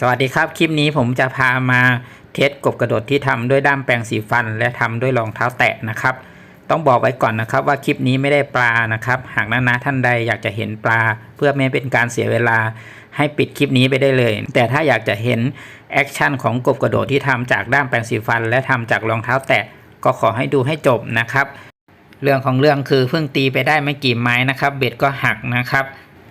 สวัสดีครับ คลิปนี้ผมจะพามาเทสกบกระโดดที่ทำด้วยด้ามแปรงสีฟัน และทำด้วยรองเท้าแตะนะครับ ต้องบอกไว้ก่อนนะครับว่าคลิปนี้ไม่ได้ปลานะครับ หากนานาท่านใดอยากจะเห็นปลา เพื่อไม่เป็นการเสียเวลา ให้ปิดคลิปนี้ไปได้เลย แต่ถ้าอยากจะเห็นแอคชั่นของกบกระโดดที่ทำจากด้ามแปรงสีฟัน และทำจากรองเท้าแตะก็ขอให้ดูให้จบนะครับ เรื่องของเรื่องคือเพิ่งตีไปได้ไม่กี่ไม้นะครับ เบ็ดก็หักนะครับ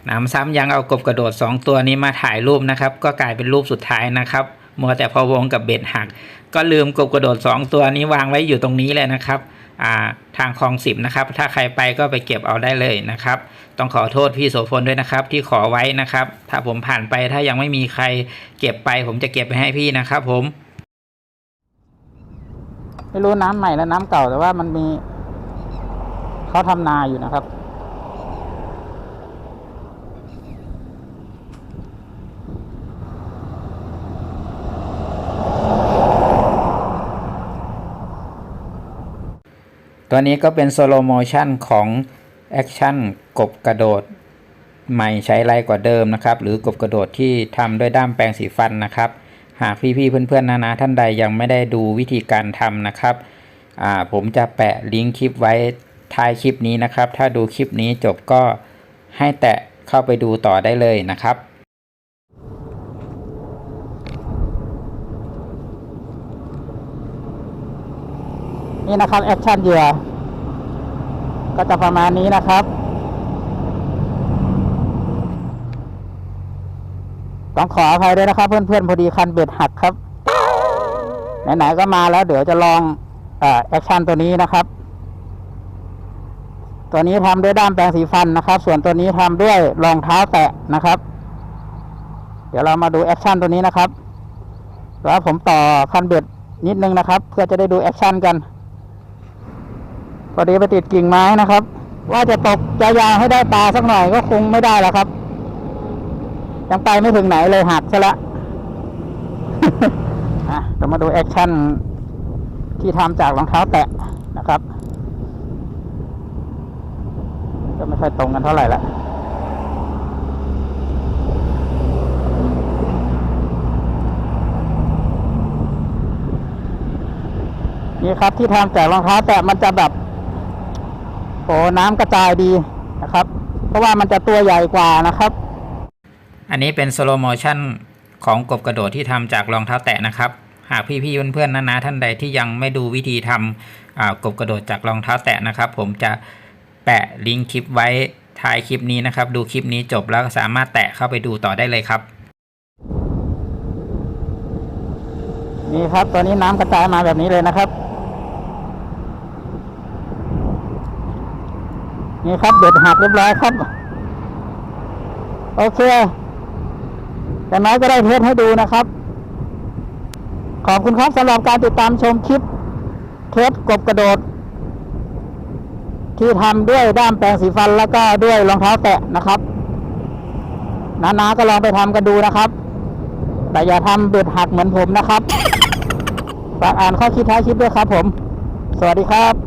หนำซ้ำยังเอากบกระโดด 2 ตัวนี้มาถ่ายรูปนะครับ ก็กลายเป็นรูปสุดท้ายนะครับมัวแต่พะวงกับเบ็ดหัก ก็ลืมกบกระโดด 2 ตัวนี้วางไว้อยู่ตรงนี้เลยนะครับาทางคลองสิบนะครับ ถ้าใครไปก็ไปเก็บเอาได้เลยนะครับ ต้องขอโทษพี่โสพลด้วยนะครับ ที่ขอไว้นะครับ ถ้าผมผ่านไปถ้ายังไม่มีใครเก็บไป ผมจะเก็บไปให้พี่นะครับ ผม ไม่รู้น้ำใหม่และน้ำเก่าแต่ว่ามันมีเขาทำนาอยู่นะครับ ตัวนี้ก็เป็นโซโลโมชันของแอคชั่นกบกระโดดใหม่ใช้ไรกว่าเดิมนะครับ หรือกบกระโดดที่ทำด้วยด้ามแปรงสีฟันนะครับ หากพี่ๆเพื่อนๆนานาท่านใดยังไม่ได้ดูวิธีการทำนะครับผมจะแปะลิงก์คลิปไว้ท้ายคลิปนี้นะครับ ถ้าดูคลิปนี้จบก็ให้แตะเข้าไปดูต่อได้เลยนะครับ นี่นะครับแอคชั่นเหยื่อก็จะประมาณนี้นะครับต้องขออภัยด้วยนะครับ เพื่อนๆพอดีคันเบ็ดหักครับไหนๆก็มาแล้ว เดี๋ยวจะลองแอคชั่นตัวนี้นะครับ ตัวนี้ทำด้วยด้ามแปรงสีฟันนะครับ ส่วนตัวนี้ทำด้วยรองเท้าแตะนะครับ เดี๋ยวเรามาดูแอคชั่นตัวนี้นะครับแล้วผมต่อคันเบ็ดนิดนึงนะครับ เพื่อจะได้ดูแอคชั่นกัน พอดีไปติดกิ่งไม้นะครับ ว่าจะตกยาวๆให้ได้ปลาสักหน่อยก็คงไม่ได้แล้วครับ ยังไปไม่ถึงไหนเลยหักซะละอะเรามาดูแอคชั่นที่ทำจากรองเท้าแตะนะครับ ก็ไม่ค่อยตรงกันเท่าไหร่ละนี่ครับที่ทำจากรองเท้าแตะมันจะแบบ โอ้น้ำกระจายดีนะครับ เพราะว่ามันจะตัวใหญ่กว่านะครับ อันนี้เป็นสโลโมชันของกบกระโดดที่ทำจากรองเท้าแตะนะครับ หากพี่ๆเพื่อนๆนานาท่านใดที่ยังไม่ดูวิธีทำอ่ากบกระโดดจากรองเท้าแตะนะครับ ผมจะแปะลิงก์คลิปไว้ท้ายคลิปนี้นะครับ ดูคลิปนี้จบแล้วก็สามารถแตะเข้าไปดูต่อได้เลยครับนี่ครับตัวนี้น้ำกระจายมาแบบนี้เลยนะครับ นี่ครับเบ็ดหักเรียบร้อยครับ โอเคแต่น้อยก็ได้เทสให้ดูนะครับ ขอบคุณครับสำหรับการติดตามชมคลิปเทสกบกระโดด ที่ทำด้วยด้ามแปรงสีฟันแล้วก็ด้วยรองเท้าแตะนะครับนาๆก็ลองไปทำกันดูนะครับ แต่อย่าทำเบ็ดหักเหมือนผมนะครับฝากอ่านข้อคิดท้ายคลิปด้วยครับผม สวัสดีครับ